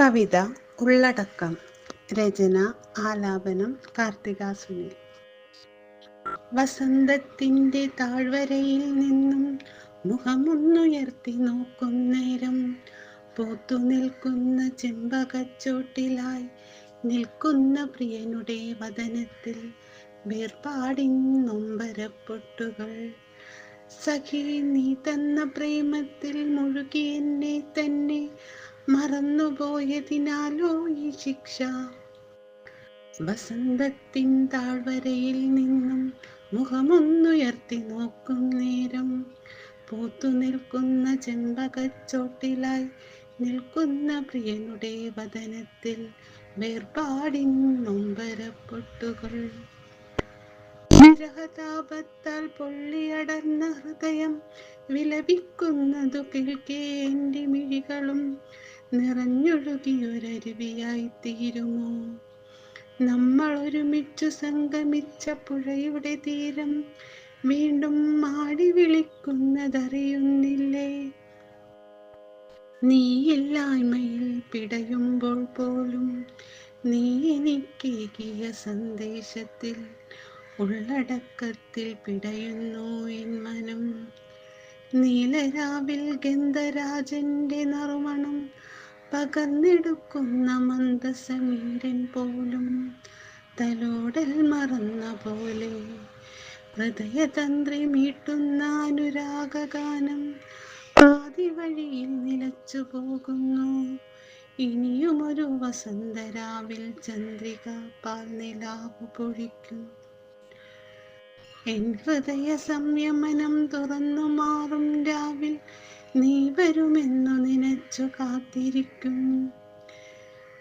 കവിത ഉള്ളടക്കം രചന ആലാപനം കാർത്തിക സുനിൽ. വസന്തത്തിന്റെ താഴ്വരയിൽ നിന്നും മുഖമൊന്നുയർത്തി നോക്കും നേരം. പൂത്തു നിൽക്കുന്ന ചെമ്പകച്ചോട്ടിലായി നിൽക്കുന്ന പ്രിയനുടെ വതനത്തിൽ വേർപാടി നൊമ്പരപ്പൊട്ടുകൾ. സഖി നീ തന്ന പ്രേമത്തിൽ മുഴുകി എന്നെ തന്നെ മറന്നുപോയതിനാലോ ഈ ശിക്ഷ? വസന്തത്തിൻ താഴ്വരയിൽ നിന്നും മുഖമൊന്നുയർത്തി നോക്കും നേരം. പൂത്തു നിൽക്കുന്ന ചെമ്പകച്ചോട്ടിലായി നിൽക്കുന്ന പ്രിയനുടെ വതനത്തിൽ വേർപാടിൻ നൊമ്പരപ്പൊട്ടുകൾ. വിരഹതാപത്താൽ പൊള്ളിയടർന്ന ഹൃദയം വിലപിക്കുന്നതു കേൾക്കേ എന്റെ മിഴികളും. നിറഞ്ഞൊഴുകിയൊരരുവിയായി തീരുമോ നമ്മൾ ഒരുമിച്ചു സംഗമിച്ച പുഴയുടെ തീരം വീണ്ടും മാടി വിളിക്കുന്നതറിയുന്നില്ലേ? നീയില്ലായ്മയിൽ പിടയുമ്പോൾ പോലും നീ എനിക്കേകിയ സന്ദേശത്തിൽ ഉള്ളടക്കത്തിൽ പിടയുന്നു എൻ മനം. നീലരാവിൽ ഗന്ധരാജന്റെ നറുമണം പകർന്നെടുക്കുന്ന മന്ദസമീരൻ പോലും തലോടൽ മറന്ന പോലെ. ഹൃദയതന്ത്രി മീട്ടുന്ന അനുരാഗഗാനം പാതി വഴിയിൽ നിലച്ചു പോകുന്നു. ഇനിയുമൊരു വസന്തരാവിൽ ചന്ദ്രിക പാൽനിലാവ് പൊഴിക്കും. എൻ ഹൃദയ സംയമനം തുറന്നു മാറും രാവിൽ നീ വരുമെന്നു നിനച്ചു കാത്തിരിക്കും.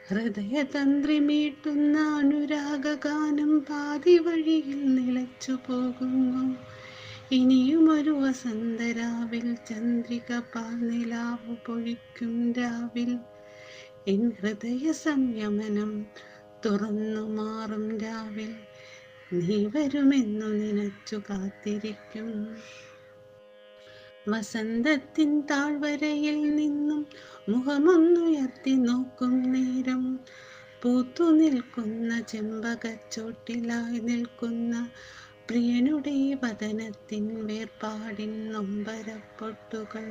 ഹൃദയതന്ത്രി മീട്ടുന്ന അനുരാഗഗാനം പാതി വഴിയിൽ നിലച്ചു പോകുന്നു ഇനിയും ഇനിയുമൊരു വസന്തരാവിൽ ചന്ദ്രിക പാനിലാവ് പൊഴിക്കും രാവിൽ. എൻ ഹൃദയ സംയമനം തുറന്നു മാറും രാവിൽ. നീ വരുമെന്നു നിനച്ചു കാത്തിരിക്കും. വസന്തത്തിൻ താഴ്വരയിൽ നിന്നും മുഖമൊന്നുയർത്തി നോക്കും നേരം. പൂത്തു നിൽക്കുന്ന ചെമ്പകച്ചോട്ടിലായി നിൽക്കുന്ന പ്രിയനുടെ വതനത്തിൻ വേർപാടിൻ നൊമ്പരപ്പൊട്ടുകൾ.